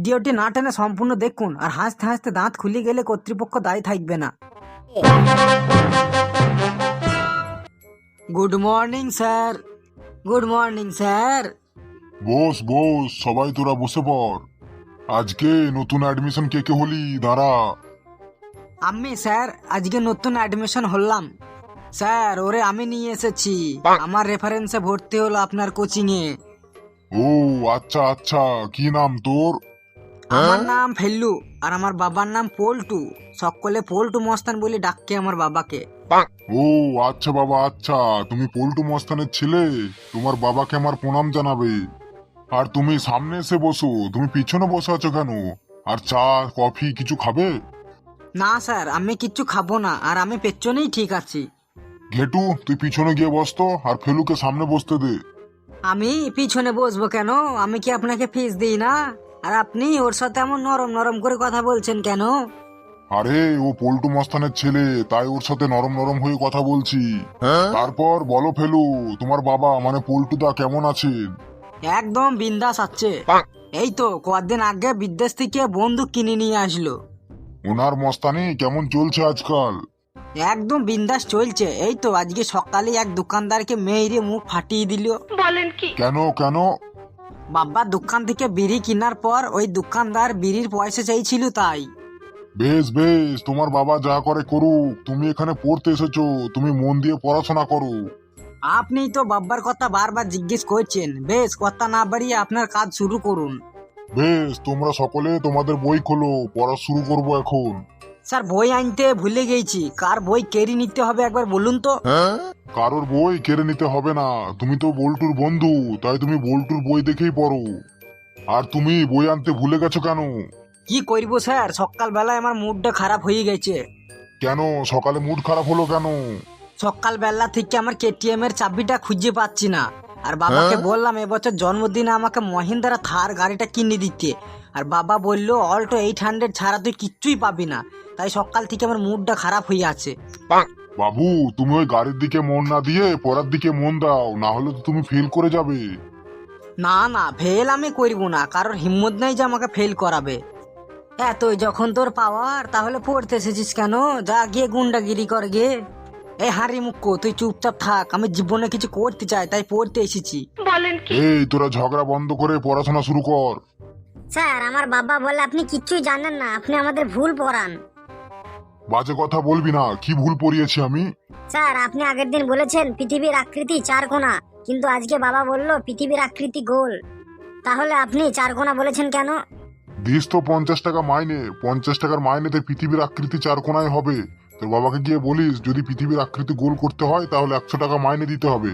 ভিডিওটি না টেনে সম্পূর্ণ দেখুন আর হাসতে হাসতে দাঁত খুলে গেলে কর্তৃপক্ষ দায়ী থাকবে না। Good morning sir good morning sir বস বস সবাই তোরা বসে পড়। আজকে নতুন অ্যাডমিশন কে কে হলি? দাঁড়া। আমি স্যার আজকে নতুন অ্যাডমিশন হলাম। স্যার ওরে আমি নিয়ে এসেছি। আমার রেফারেন্সে ভর্তি হলো আপনার কোচিং এ। ও আচ্ছা আচ্ছা কি নাম তোর? আমার নাম ফেল্লু আর আমার বাবার নাম পল্টু। সকলে পল্টু মস্তান বলে ডাককে আমার বাবাকে। ও আচ্ছা বাবা আচ্ছা। তুমি পল্টু মস্তানের ছেলে। তোমার বাবাকে আমার প্রণাম জানাবে। আর তুমি সামনে এসে বসো। তুমি পিছনে বসে আছো কেন? আর চা কফি কিছু খাবে? না স্যার আমি কিচ্ছু খাব না। আর আমি পেছনেই ঠিক আছি। ঘেটু তুই পিছনে গিয়ে বসতো আর ফেলুকে সামনে বসতে দে। আমি পিছনে বসবো কেন? আমি কি আপনাকে ফিস দিই না? আর আপনি ওর সাথে এমন নরম নরম করে কথা বলছেন কেন? আরে ও পল্টু মস্তানের ছেলে তাই ওর সাথে নরম নরম হয়ে কথা বলছি। তারপর বলো ফেলু তোমার বাবা মানে পল্টুদা কেমন আছেন? একদম বিন্দাস আছে। এই তো কদিন আগে বিদেশ থেকে বন্দুক কিনে নিয়ে আসলো। ওনার মস্তানি কেমন চলছে আজকাল? একদম বিন্দাস চলছে। এই তো আজকে সকালে এক দোকানদারকে মেয়েরে মুখ ফাটিয়ে দিল। বলেন কি? কেন কেন? বাবা দোকান থেকে বিড়ি কেনার পর ওই দোকানদার বিড়ির পয়সা চাইছিল তাই। বেশ বেশ তোমার বাবা যা করে করুক তুমি এখানে পড়তে এসেছ তুমি মন দিয়ে পড়াশোনা করো। আপনি তো বাব্বার কথা বারবার জিজ্ঞেস করছেন। বেশ কথা না বাড়িয়ে আপনার কাজ শুরু করুন। বেশ তোমরা সকলে তোমাদের বই খোলো পড়া শুরু করব এখন। স্যার বই আনতে ভুলে গেছি। কার বই কেড়ে নিতে হবে একবার বলুন তো? কারোর বই কেড়ে নিতে হবে না। তুমি তো বল্টুর বন্ধু তাই তুমি বল্টুর বই দেখেই পড়ো। আর তুমি বই আনতে ভুলে গেছো কেন? কি করব স্যার? সকালবেলায় আমার মুডটা খারাপ হয়ে গেছে। কেন? সকালে মুড খারাপ হলো কেন? সকালবেলা থেকে আমার কেটিএম এর চাবিটা খুঁজে পাচ্ছি না। আর বাবাকে বললাম এবছর জন্মদিনে আমাকে মহিন্দ্রা থার গাড়িটা কিনে দিতে। আর বাবা বলল অল্টো এইট হান্ড্রেড ছাড়া তুই কিচ্ছুই পাবি না। তাই সকাল থেকে আমার মুডটা খারাপ হয়ে আছে। বাবু তুমি ওই গাড়ির দিকে মন না দিয়ে পড়ার দিকে মন দাও না হলে তো তুমি ফেল করে যাবে। না না ফেল আমি করব না কারোর হিম্মত নাই যে আমাকে ফেল করাবে। এতই যখন তোর পাওয়ার তাহলে পড়তে এসেছিস কেন? যা গিয়ে গুন্ডাগিরি কর গে। এ হারি মুক্ক তুই চুপচাপ থাক আমি জীবনে কিছু করতে চাই তাই পড়তে এসেছি। বলেন এই তোরা ঝগড়া বন্ধ করে পড়াশোনা শুরু কর। স্যার আমার বাবা বলে আপনি কিচ্ছুই জানেন না আপনি আমাদের ভুল পড়ান। বাজে কথা বলবি না কি ভুল পড়িয়েছি আমি? স্যার আপনি আগের দিন বলেছেন পৃথিবীর আকৃতি চার কোণা কিন্তু আজকে বাবা বলল পৃথিবীর আকৃতি গোল। তাহলে আপনি চার কোণা বলেছেন কেন? দিস তো পঞ্চাশ টাকা মাইনে পঞ্চাশ টাকার মাইনেতে পৃথিবীর আকৃতি চার কোনায় হবে। তোর বাবাকে গিয়ে বলিস যদি পৃথিবীর আকৃতি গোল করতে হয় তাহলে একশো টাকা মাইনে দিতে হবে।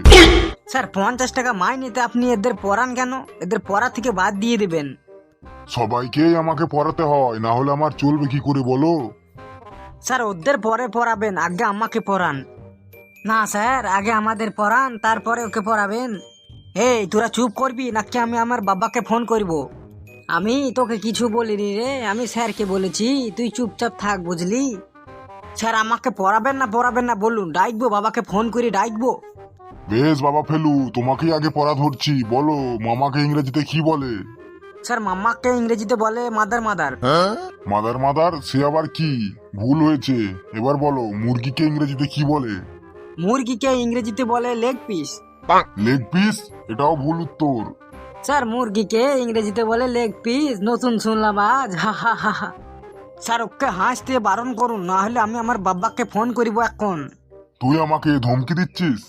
স্যার পঞ্চাশ টাকা মাইনেতে আপনি এদের পড়ান কেন? এদের পড়া থেকে বাদ দিয়ে দেবেন। সবাইকেই আমাকে পড়াতে হয় না হলে আমার চলবে কি করে বলো? স্যার ওদের পরে পড়াবেন আগে আমাকে পড়ান। না স্যার আগে আমাদের পড়ান তারপরে ওকে পড়াবেন। এই তোরা চুপ করবি নাকি আমি আমার বাবাকে ফোন করব? আমি তোকে কিছু বলিনি রে আমি স্যারকে বলেছি তুই চুপচাপ থাক বুঝলি? স্যার আমাকে পড়াবেন না পড়াবেন না বলুন ডাকবো বাবাকে ফোন করে ডাকবো। বেশ বাবা ফেলু তোমাকেই আগে পড়া ধরছি বলো মামাকে ইংরেজিতে কি বলে? স্যার মাম্মাকে ইংরেজিতে বলে মাদার মাদার। মাদার মাদার সে আবার কি? ভুল হয়েছে। এবার বলো মুরগিকে ইংরেজিতে কি বলে? মুরগিকে ইংরেজিতে বলে লেগ পিস লেগ পিস এটাও ভুল উত্তর। স্যার মুরগিকে ইংরেজিতে বলে লেগ পিস নতুন শুনলাম আজ হা হা হা হা। স্যার ওকে হাসতে বারণ করুন না হলে আমি আমার বাবাকে ফোন করিব এখন। তুই আমাকে ধমকি দিচ্ছিস?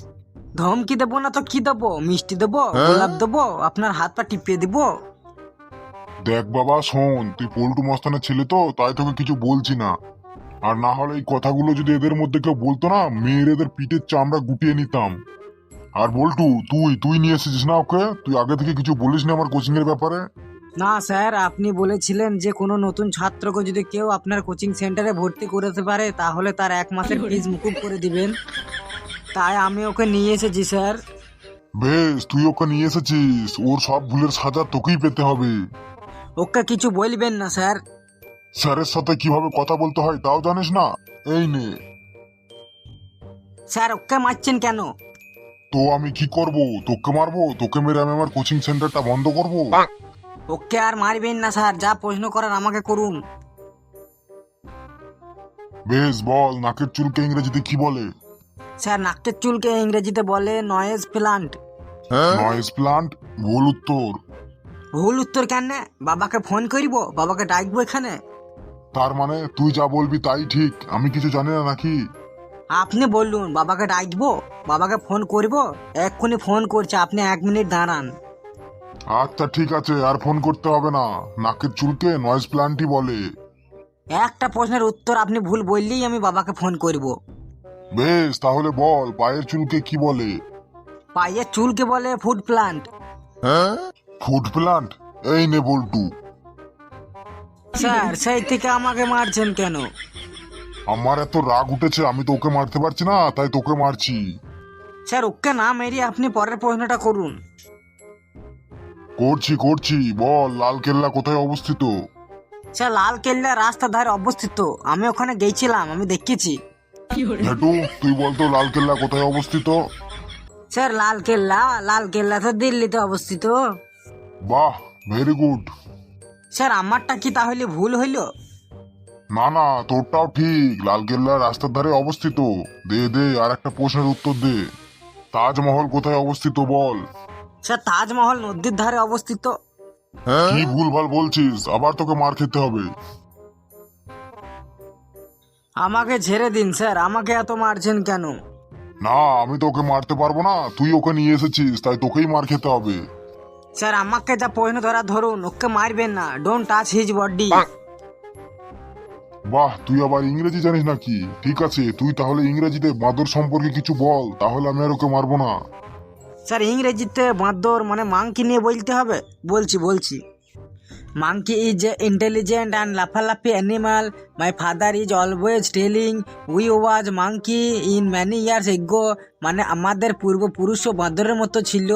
ধমকি দেবো না তো কি দেবো? মিষ্টি দেবো? গোলাপ দেবো? আপনার হাত পা টিপিয়ে দেবো? দেখ বাবা শোন তুই পল্টু মস্তানের ছেলে তো তাই তোকে কিছু বলছি না। আর না হলে এই কথাগুলো যদি এদের মধ্যে কেউ বলতো না মেয়ের এদের পিঠের চামড়া গুটিয়ে নিতাম। আর বল্টু তুই তুই নিয়ে এসেছিস না ওকে? তুই আগে থেকে কিছু বলিস না আমার কোচিং এর ব্যাপারে? না স্যার আপনি বলেছিলেন যে কোনো নতুন ছাত্রকে যদি কেউ আপনার কোচিং সেন্টারে ভর্তি করতে পারে তাহলে তার এক মাসের ফিজ মুকুব করে দিবেন। তাই আমি ওকে নিয়ে এসেছি স্যার। বেশ তুই ওকে নিয়ে এসেছিস। ওর সব ভুলের সাজা তোকেই পেতে হবে। ওকে কিছু বলবেন না স্যার। স্যারের সাথে কীভাবে কথা বলতে হয় তাও জানিস না? এই নে। স্যার ওকে মারছেন কেন? তো আমি কি করব? তোকে মারবো? তোকে মেরে আমি আমার কোচিং সেন্টারটা বন্ধ করব? ওকে আর মারবেন না স্যার। যা প্রশ্ন করার আমাকে করুন। বেশ বল নাকের চুলকে ইংরেজিতে কি বলে? স্যার নাকের চুলকে ইংরেজিতে বলে নয়েজ প্লান্ট নয়েজ প্লান্ট ভুল উত্তর। ভুল উত্তর কেন? বাবাকে ফোন করিব? বাবাকে ডাকবো এখানে? তার মানে তুই যা বলবি তাই ঠিক। আমি কিছু জানি না নাকি? আপনি বললুন বাবাকে ডাকবো? বাবাকে ফোন করব? এক্ষুনি ফোন করছে আপনি এক মিনিট দাঁড়ান। আচ্ছা ঠিক আছে আর ফোন করতে হবে না। নাকের চুলকে নয়েজ প্লান্টই বলে। একটা প্রশ্নের উত্তর আপনি ভুল বললেই আমি বাবাকে ফোন করব। বেশ তাহলে বল পায়ের চুলকে কি বলে? পায়ের চুলকে বলে ফুড প্লান্ট ফুড প্লান্ট এই নে বল্টু। স্যার সেই থেকে আমাকে মারছেন কেন? আমার এত রাগ উঠেছে আমি তো ওকে মারতে পারছি না তাই তোকে মারছি। স্যার ওকে না মেরিয়ে আপনি পরের প্রশ্নটা করুন। করছি করছি বল লাল কেল্লা কোথায় অবস্থিত? স্যার লাল কেল্লা রাস্তার ধারে অবস্থিত আমি ওখানে গেছিলাম আমি দেখেছি। ঘেটু তুই বলতো লাল কেল্লা কোথায় অবস্থিত? স্যার লাল কেল্লা লাল কেল্লা তো দিল্লিতে অবস্থিত। বাহ ভেরি গুড স্যার আমারটা কি তাহলে ভুল হইল? না না তোরটাও ঠিক। লাল কেল্লা রাস্তার ধারে অবস্থিত। দে দে আর একটা প্রশ্নের উত্তর দে। তাজমহল কোথায় অবস্থিত বল? স্যার তাজমহল নদীর ধারে অবস্থিত। কি ভুল ভুলভাল বলছিস? আবার তোকে মার খেতে হবে। আমাকে ছেড়ে দিন স্যার। আমাকে এত মারছেন কেন? না আমি তোকে মারতে পারব না। তুই ওকে নিয়ে এসেছিস তাই তোকেই মার খেতে হবে। স্যার আমাকে যা প্রশ্ন ধরা ধরুন ওকে মারবেন না। ডোন্ট টাচ হিজ বডি বাহ। তুই আবার ইংরেজি জানিস নাকি? ঠিক আছে তুই তাহলে ইংরেজিতে বাঁদর সম্পর্কে কিছু বল তাহলে আমি আর ওকে মারবো না। স্যার ইংরেজিতে বাঁদর মানে মাংকি নিয়ে বলতে হবে? বলছি বলছি। Monkey is a intelligent and লাফালাফি animal my father is always telling we was monkey in many years ago মানে আমাদের পূর্বপুরুষও বাঁদরের মতো ছিল।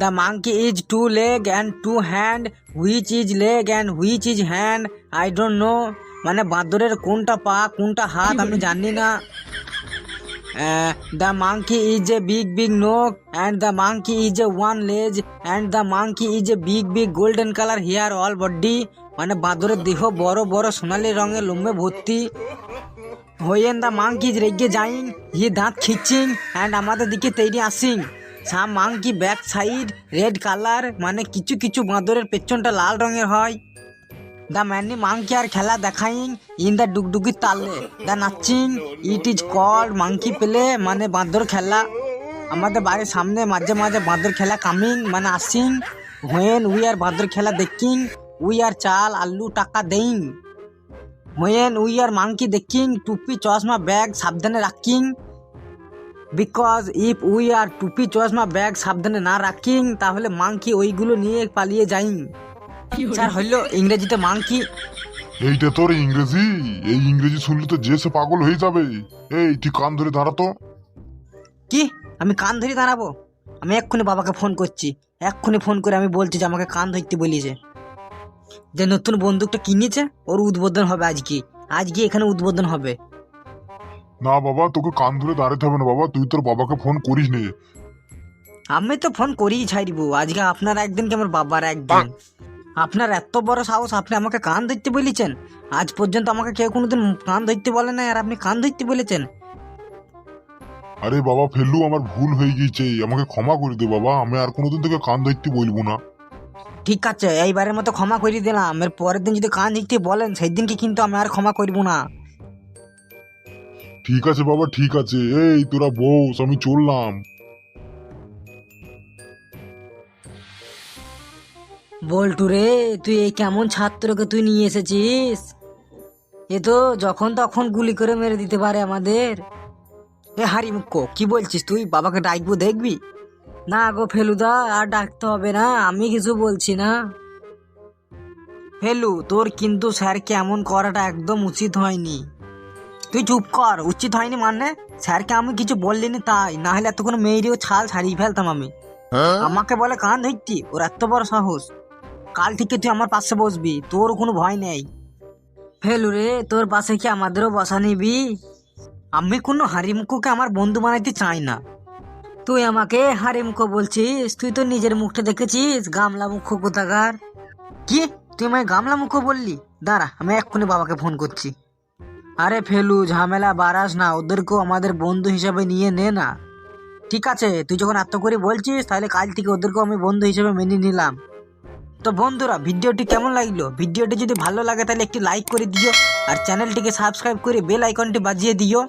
The monkey is two leg and two hand which is leg and which is hand I don't know মানে বাঁদরের কোনটা পা, কোনটা হাত, আমি জানি না। The monkey is a big big nose and the monkey is a one leg and the monkey is a big big golden color hair, all body. মানে বাঁদরের দেহ বড় বড় সোনালি রঙের লোমে ভর্তি। হইয়েন দা মাংকি রেগে যাইং হি দাঁত খিচিং অ্যান্ড আমাদের দিকে তৈরি asking. Some monkey back side, red colour মানে কিছু কিছু বাঁদরের পেছনটা লাল রঙের হয়। দ্য ম্যানি মাংকি আর খেলা দেখাইং ইন দ্য ডুগডুগি তালে। The nudging it is call monkey play মানে বাঁদর খেলা। আমাদের বাড়ির সামনে মাঝে মাঝে বাঁদর খেলা কামিং মানে আসিং হোয়েন উই আর বাঁদর খেলা দেখিং উই আর চাল, আলু, টাকা দেইং হোয়েন উই আর মাংকি দেখিং টুপি, চশমা, ব্যাগ সাবধানে রাখিং বিকজ ইফ উই আর টুপি চশমা ব্যাগ সাবধানে না রাখিং তাহলে মাংকি ওইগুলো নিয়ে পালিয়ে যাইং। স্যার হইল ইংরেজিতে মাংকি এইটা তোর ইংরেজি? এই ইংরেজি শুনলে তো যে সে পাগল হয়ে যাবে। এই তুই কান ধরে দাঁড়াতো কি? আমি কান ধরে দাঁড়াবো? আমি এক্ষুনি বাবাকে ফোন করছি। এক্ষুনি ফোন করে আমি বলছি যে আমাকে কান ধরতে বলিয়েছে যে নতুন বন্দুকটা কিনেছে ওর উদ্বোধন হবে আজকে। আজকে এখানে উদ্বোধন হবে। না বাবা তোকে কান ধরে দাঁড়াতে হবে না বাবা তুই তোর বাবাকে ফোন করিস নে। আমি তো ফোন করেই ছাড়ব আজকে আপনার একদিন কি আমার বাবার একদিন? আপনার এত বড় সাহস আপনি আমাকে কান ধরতে বলেছেন? আজ পর্যন্ত আমাকে কেউ কোনোদিন কান ধরতে বলে না আর আপনি কান ধরতে বলেছেন। আরে বাবা ফেললু আমার ভুল হয়ে গিয়েছে আমাকে ক্ষমা করে দে বাবা আমি আর কোনোদিন তোকে কান ধরতে বলব না। ঠিক আছে এইবারের মতো ক্ষমা করে দিলাম এর পরের দিন যদি কান ধরতে বলেন সেই দিনকে কিন্তু আমি আর ক্ষমা করব না। ঠিক আছে বাবা, ঠিক আছে। এই তোরা বস, আমি চললাম। বল্টু রে, তুই এই কেমন ছাত্রকে তুই নিয়ে এসেছিস? এ তো যখন তখন গুলি করে মেরে দিতে পারে আমাদের। এ হারি মুক্কো কি বলছিস তুই? বাবাকে ডাকবো দেখবি? না গো ফেলুদা, আর ডাকতে হবে না, আমি কিছু বলছি না। ফেলু, তোর কিন্তু স্যারকে এমন করাটা একদম উচিত হয়নি। তুই চুপ কর উচিত হয়নি মানে স্যারকে আমি কিছু বললিনি তাই না হলে এতক্ষণ মেয়েরিও ছাল ছাড়িয়ে ফেলতাম আমি। আমাকে বলে কান ধরতি ওর এত বড় সাহস। কাল থেকে তুই আমার পাশে বসবি তোর কোনো ভয় নেই। ফেলু রে তোর পাশে কি আমাদেরও বসা নিবি? আমি কোনো হারিমুখকে আমার বন্ধু বানাইতে চাই না। তুই আমাকে হারিমুখো বলছিস তুই তো নিজের মুখটা দেখেছিস গামলা মুখ কোথাকার? কি? তুই আমায় গামলা মুখ বললি? দাঁড়া আমি এক্ষুনি বাবাকে ফোন করছি। আরে ফেলু, ঝামেলা বাড়াস না। ওদেরকেও আমাদের বন্ধু হিসাবে নিয়ে নে না। ঠিক আছে, তুই যখন এত করে বলছিস, তাহলে কাল থেকে ওদেরকেও আমি বন্ধু হিসেবে মেনে নিলাম। তো বন্ধুরা, ভিডিওটি কেমন লাগল? ভিডিওটি যদি ভালো লাগে, তাহলে একটি লাইক করে দিও, আর চ্যানেলটিকে সাবস্ক্রাইব করে বেল আইকনটি বাজিয়ে দিও।